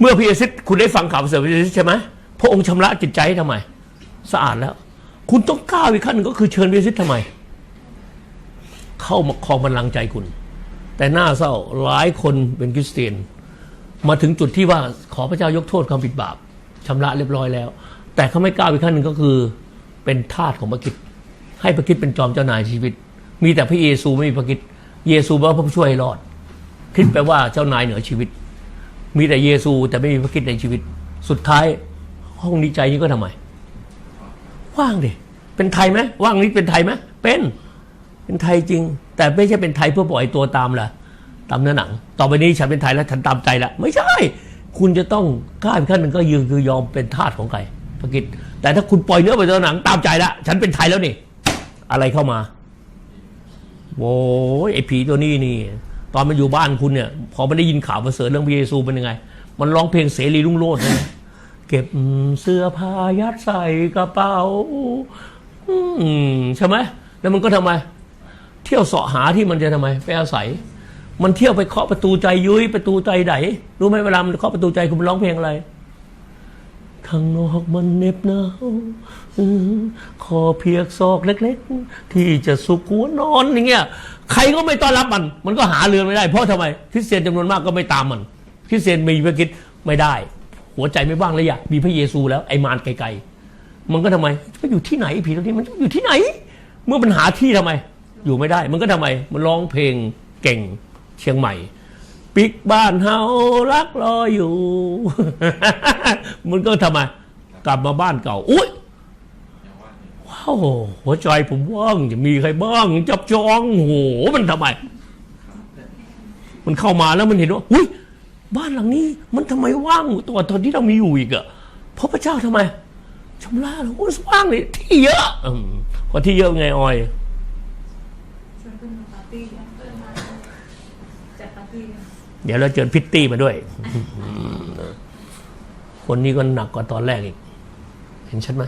เมื่อพระเยซูคุณได้ฟังข่าวประเสริฐพระเยซูใช่ไหมพระองค์ชำระจิตใจทำไม สะอาดแล้ว คุณต้องก้าวอีกขั้นหนึ่งก็คือเชิญพระเยซูทำไม เข้ามาครองบัลลังก์ใจคุณ แต่หน้าเศร้าหลายคนเป็นคริสเตียน มาถึงจุดที่ว่าขอพระเจ้ายกโทษความผิดบาปชำระเรียบร้อยแล้ว แต่เขาไม่ก้าวอีกขั้นหนึ่งก็คือเป็นทาสของพระกิจให้พระกิจเป็นจอมเจ้านายชีวิต มีแต่พระเยซูไม่มีพระกิจเยซูแปลว่าพระผู้ช่วยให้รอดคิดแปลว่าเจ้านายเหนือชีวิต มีแต่เยซูแต่ไม่มีพระกิจในชีวิต สุดท้ายห้องนี้ใจนี้ก็ทำไม ว่างดิเป็นไทยไหมว่างนี้เป็นไทยไหมเป็นเป็นไทยจริง แต่ไม่ใช่เป็นไทยเพื่อปล่อยตัวตามล่ะตามเนื้อหนัง ต่อไปนี้ฉันเป็นไทยแล้วฉันตามใจละไม่ใช่ คุณจะต้องก้าวขั้นหนึ่งก็ยืนคือยอมเป็นทาสของใครพระกิจแต่ถ้าคุณปล่อยเนื้อปล่อยตัวหนัง ตามใจละฉันเป็นไทยแล้วนี่ อะไรเข้ามาโว้ยไอ้ผีตัวนี้นี่ ตอนมันอยู่บ้านคุณเนี่ย พอมันได้ยินข่าวประเสริฐเรื่องพระเยซูเป็นยังไง มันร้องเพลงเสรีรุ่งโรจน์นะเก็บเสื้อผ้ายัดใส่กระเป๋าใช่ไหมแล้วมันก็ทำไม เที่ยวเสาะหาที่มันจะทำไม ไปอาศัย มันเที่ยวไปเคาะประตูใจยุ้ยประตูใจไหนรู้ไหมเวลามันเคาะประตูใจคุณมันร้องเพลงอะไรข้างนอกมันเหน็บหนาวคอเพียกซอกเล็ก ๆ ที่จะสุกหัวนอนอย่างเงี้ย ใครก็ไม่ต้อนรับมัน มันก็หาเรือนไม่ได้ เพราะทำไมคริสเตียนจำนวนมากก็ไม่ตามมันคริสเตียนมีพระคิดไม่ได้ หัวใจไม่ว่างเลยอยากมีพระเยซูแล้วไอ้มารไกลๆมันก็ทำไมไปอยู่ที่ไหนผีตัวนี้มันอยู่ที่ไหน เมื่อมันหาที่ทำไม อยู่ไม่ได้ มันก็ทำไม มันร้องเพลงเก่งเชียงใหม่ปิกบ้านเฮารักรออยู่ มันก็ทำไม กลับมาบ้านเก่า อุ้ย ว้าวหัวใจผมว่างจะมีใครบ้าง จับจองโหมันทำไม มันเข้ามาแล้วมันเห็นว่าอุ้ยบ้านหลังนี้ มันทำไมว่างตัวตอนที่เรามีอยู่อีกอะเพราะพระเจ้าทำไมชำระเราโอ้ยว่างเลยที่เยอะอพอที่เยอะไงออยเดี๋ยวเราเจอพิตตี้มาด้วย คนนี้ก็หนักกว่าตอนแรกอีก เห็นชัดไหม